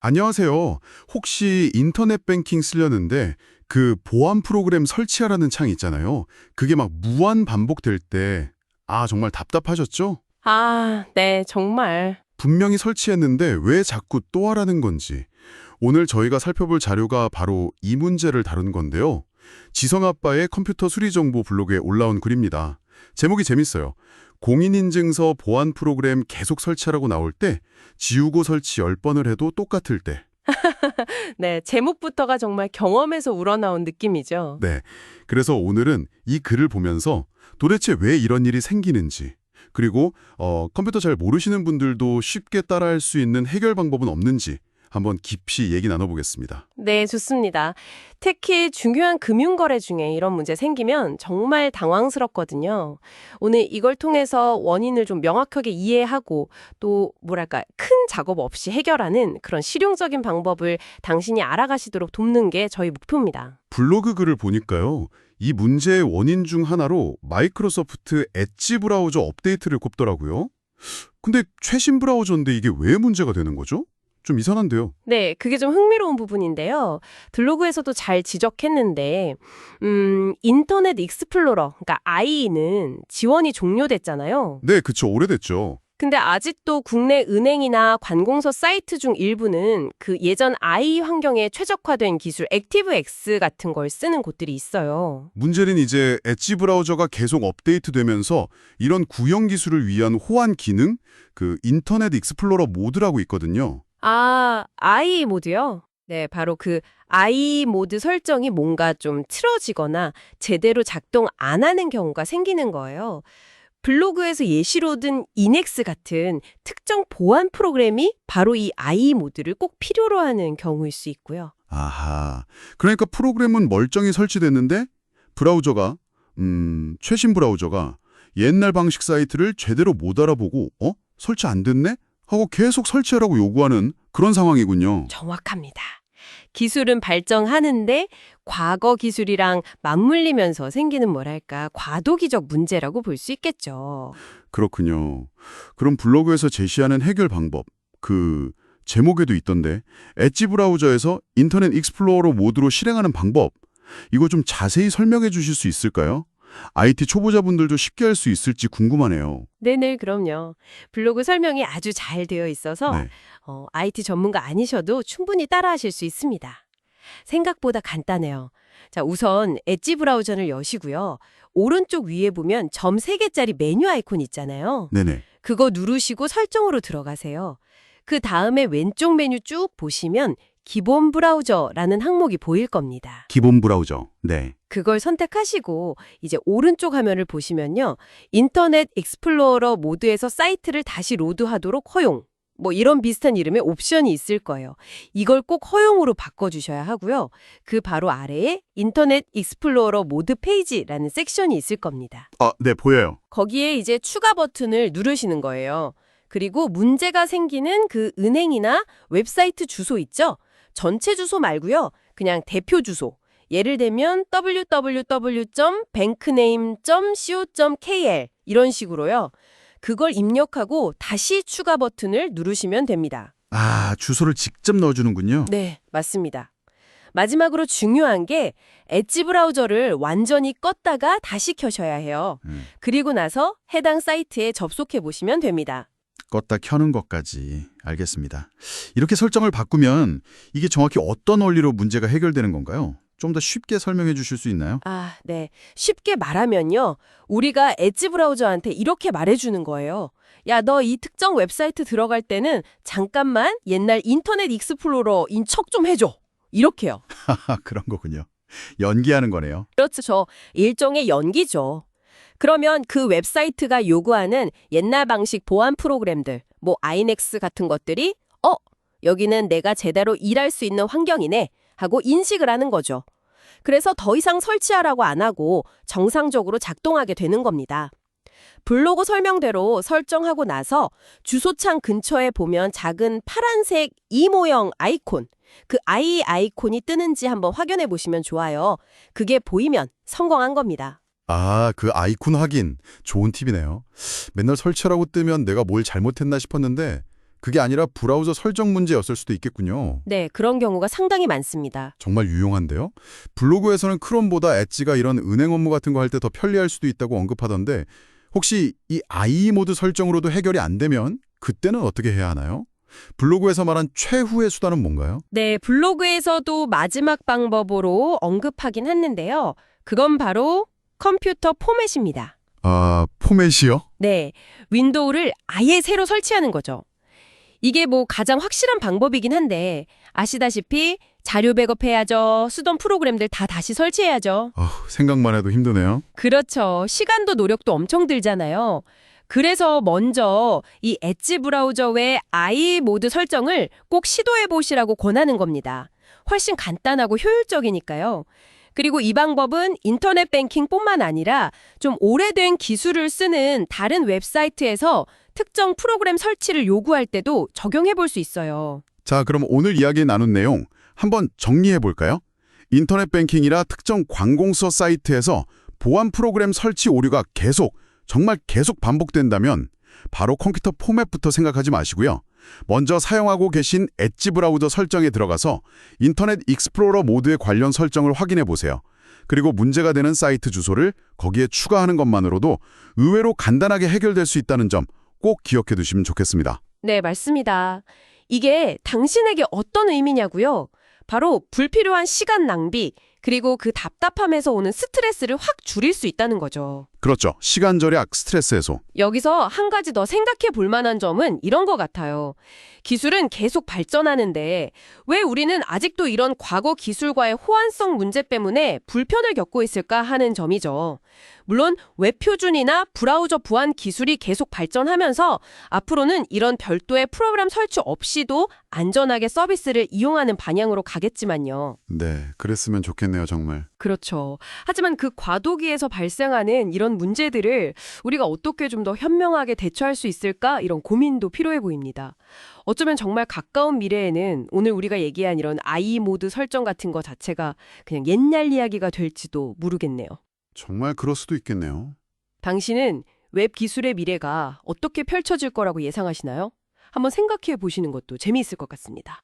안녕하세요. 혹시 인터넷 뱅킹 쓰려는데 그 보안 프로그램 설치하라는 창 있잖아요. 그게 막 무한 반복될 때, 아, 정말 답답하셨죠? 아, 네, 정말. 분명히 설치했는데 왜 자꾸 또 하라는 건지. 오늘 저희가 살펴볼 자료가 바로 이 문제를 다룬 건데요. 지성 아빠의 컴퓨터 수리 정보 블로그에 올라온 글입니다. 제목이 재밌어요. 공인인증서 보안 프로그램 계속 설치하라고 나올 때 지우고 설치 10번을 해도 똑같을 때 네, 제목부터가 정말 경험에서 우러나온 느낌이죠. 네. 그래서 오늘은 이 글을 보면서 도대체 왜 이런 일이 생기는지, 그리고 어, 컴퓨터 잘 모르시는 분들도 쉽게 따라할 수 있는 해결 방법은 없는지 한번 깊이 얘기 나눠보겠습니다. 네, 좋습니다. 특히 중요한 금융거래 중에 이런 문제 생기면 정말 당황스럽거든요. 오늘 이걸 통해서 원인을 좀 명확하게 이해하고 또 뭐랄까 큰 작업 없이 해결하는 그런 실용적인 방법을 당신이 알아가시도록 돕는 게 저희 목표입니다. 블로그 글을 보니까요. 이 문제의 원인 중 하나로 마이크로소프트 엣지 브라우저 업데이트를 꼽더라고요. 근데 최신 브라우저인데 이게 왜 문제가 되는 거죠? 좀 이상한데요. 네, 그게 좀 흥미로운 부분인데요. 블로그에서도 잘 지적했는데, 음, 인터넷 익스플로러, 그러니까 IE는 지원이 종료됐잖아요. 네, 그쵸. 오래됐죠. 근데 아직도 국내 은행이나 관공서 사이트 중 일부는 그 예전 IE 환경에 최적화된 기술 액티브X 같은 걸 쓰는 곳들이 있어요. 문제는 이제 엣지 브라우저가 계속 업데이트되면서 이런 구형 기술을 위한 호환 기능, 그 인터넷 익스플로러 모드라고 있거든요. 아, IE 모드요? 네, 바로 그 IE 모드 설정이 뭔가 좀 틀어지거나 제대로 작동 안 하는 경우가 생기는 거예요. 블로그에서 예시로 든 이넥스 같은 특정 보안 프로그램이 바로 이 IE 모드를 꼭 필요로 하는 경우일 수 있고요. 아하. 그러니까 프로그램은 멀쩡히 설치됐는데 브라우저가 음, 최신 브라우저가 옛날 방식 사이트를 제대로 못 알아보고 어? 설치 안 됐네? 하고 계속 설치하라고 요구하는 그런 상황이군요. 정확합니다. 기술은 발전하는데 과거 기술이랑 맞물리면서 생기는 뭐랄까 과도기적 문제라고 볼 수 있겠죠. 그렇군요. 그럼 블로그에서 제시하는 해결 방법, 그 제목에도 있던데 엣지 브라우저에서 인터넷 익스플로러 모드로 실행하는 방법, 이거 좀 자세히 설명해 주실 수 있을까요? IT 초보자분들도 쉽게 할 수 있을지 궁금하네요. 네네, 그럼요. 블로그 설명이 아주 잘 되어 있어서 네. 어, IT 전문가 아니셔도 충분히 따라하실 수 있습니다. 생각보다 간단해요. 자, 우선 엣지 브라우저를 여시고요. 오른쪽 위에 보면 점 3개짜리 메뉴 아이콘 있잖아요. 네네. 그거 누르시고 설정으로 들어가세요. 그 다음에 왼쪽 메뉴 쭉 보시면 기본 브라우저라는 항목이 보일 겁니다. 기본 브라우저. 네. 그걸 선택하시고 이제 오른쪽 화면을 보시면요. 인터넷 익스플로러 모드에서 사이트를 다시 로드하도록 허용. 뭐 이런 비슷한 이름의 옵션이 있을 거예요. 이걸 꼭 허용으로 바꿔주셔야 하고요. 그 바로 아래에 인터넷 익스플로러 모드 페이지라는 섹션이 있을 겁니다. 아, 네, 보여요. 거기에 이제 추가 버튼을 누르시는 거예요. 그리고 문제가 생기는 그 은행이나 웹사이트 주소 있죠? 전체 주소 말고요. 그냥 대표 주소. 예를 들면 www.bankname.co.kr 이런 식으로요. 그걸 입력하고 다시 추가 버튼을 누르시면 됩니다. 아, 주소를 직접 넣어주는군요. 네, 맞습니다. 마지막으로 중요한 게 엣지 브라우저를 완전히 껐다가 다시 켜셔야 해요. 음. 그리고 나서 해당 사이트에 접속해 보시면 됩니다. 껐다 켜는 것까지 알겠습니다. 이렇게 설정을 바꾸면 이게 정확히 어떤 원리로 문제가 해결되는 건가요? 좀 더 쉽게 설명해 주실 수 있나요? 아, 네. 쉽게 말하면요. 우리가 엣지 브라우저한테 이렇게 말해주는 거예요. 야, 너 이 특정 웹사이트 들어갈 때는 잠깐만 옛날 인터넷 익스플로러 인 척 좀 해줘. 이렇게요. 그런 거군요. 연기하는 거네요. 그렇죠. 일종의 연기죠. 그러면 그 웹사이트가 요구하는 옛날 방식 보안 프로그램들, 뭐 아이넥스 같은 것들이 어, 여기는 내가 제대로 일할 수 있는 환경이네 하고 인식을 하는 거죠. 그래서 더 이상 설치하라고 안 하고 정상적으로 작동하게 되는 겁니다. 블로그 설명대로 설정하고 나서 주소창 근처에 보면 작은 파란색 이 모형 아이콘, 그 아이 아이콘이 뜨는지 한번 확인해 보시면 좋아요. 그게 보이면 성공한 겁니다. 아, 그 아이콘 확인. 좋은 팁이네요. 맨날 설치라고 뜨면 내가 뭘 잘못했나 싶었는데 그게 아니라 브라우저 설정 문제였을 수도 있겠군요. 네, 그런 경우가 상당히 많습니다. 정말 유용한데요. 블로그에서는 크롬보다 엣지가 이런 은행 업무 같은 거 할 때 더 편리할 수도 있다고 언급하던데 혹시 이 IE 모드 설정으로도 해결이 안 되면 그때는 어떻게 해야 하나요? 블로그에서 말한 최후의 수단은 뭔가요? 네, 블로그에서도 마지막 방법으로 언급하긴 했는데요. 그건 바로 컴퓨터 포맷입니다. 아, 포맷이요? 네, 윈도우를 아예 새로 설치하는 거죠. 이게 뭐 가장 확실한 방법이긴 한데 아시다시피 자료 백업해야죠. 쓰던 프로그램들 다 다시 설치해야죠. 아, 생각만 해도 힘드네요. 그렇죠. 시간도 노력도 엄청 들잖아요. 그래서 먼저 이 엣지 브라우저 외 i 모드 설정을 꼭 시도해 보시라고 권하는 겁니다. 훨씬 간단하고 효율적이니까요. 그리고 이 방법은 인터넷 뱅킹뿐만 아니라 좀 오래된 기술을 쓰는 다른 웹사이트에서 특정 프로그램 설치를 요구할 때도 적용해 볼 수 있어요. 자, 그럼 오늘 이야기 나눈 내용 한번 정리해 볼까요? 인터넷 뱅킹이라 특정 관공서 사이트에서 보안 프로그램 설치 오류가 계속, 정말 계속 반복된다면 바로 컴퓨터 포맷부터 생각하지 마시고요. 먼저 사용하고 계신 엣지 브라우저 설정에 들어가서 인터넷 익스플로러 모드의 관련 설정을 확인해 보세요. 그리고 문제가 되는 사이트 주소를 거기에 추가하는 것만으로도 의외로 간단하게 해결될 수 있다는 점 꼭 기억해 두시면 좋겠습니다. 네, 맞습니다. 이게 당신에게 어떤 의미냐고요? 바로 불필요한 시간 낭비, 그리고 그 답답함에서 오는 스트레스를 확 줄일 수 있다는 거죠. 그렇죠. 시간 절약, 스트레스 해소. 여기서 한 가지 더 생각해 볼 만한 점은 이런 것 같아요. 기술은 계속 발전하는데 왜 우리는 아직도 이런 과거 기술과의 호환성 문제 때문에 불편을 겪고 있을까 하는 점이죠. 물론 웹 표준이나 브라우저 보안 기술이 계속 발전하면서 앞으로는 이런 별도의 프로그램 설치 없이도 안전하게 서비스를 이용하는 방향으로 가겠지만요. 네, 그랬으면 좋겠네요, 정말. 그렇죠. 하지만 그 과도기에서 발생하는 이런 문제들을 우리가 어떻게 좀 더 현명하게 대처할 수 있을까? 이런 고민도 필요해 보입니다. 어쩌면 정말 가까운 미래에는 오늘 우리가 얘기한 이런 아이 모드 설정 같은 거 자체가 그냥 옛날 이야기가 될지도 모르겠네요. 정말 그럴 수도 있겠네요. 당신은 웹 기술의 미래가 어떻게 펼쳐질 거라고 예상하시나요? 한번 생각해 보시는 것도 재미있을 것 같습니다.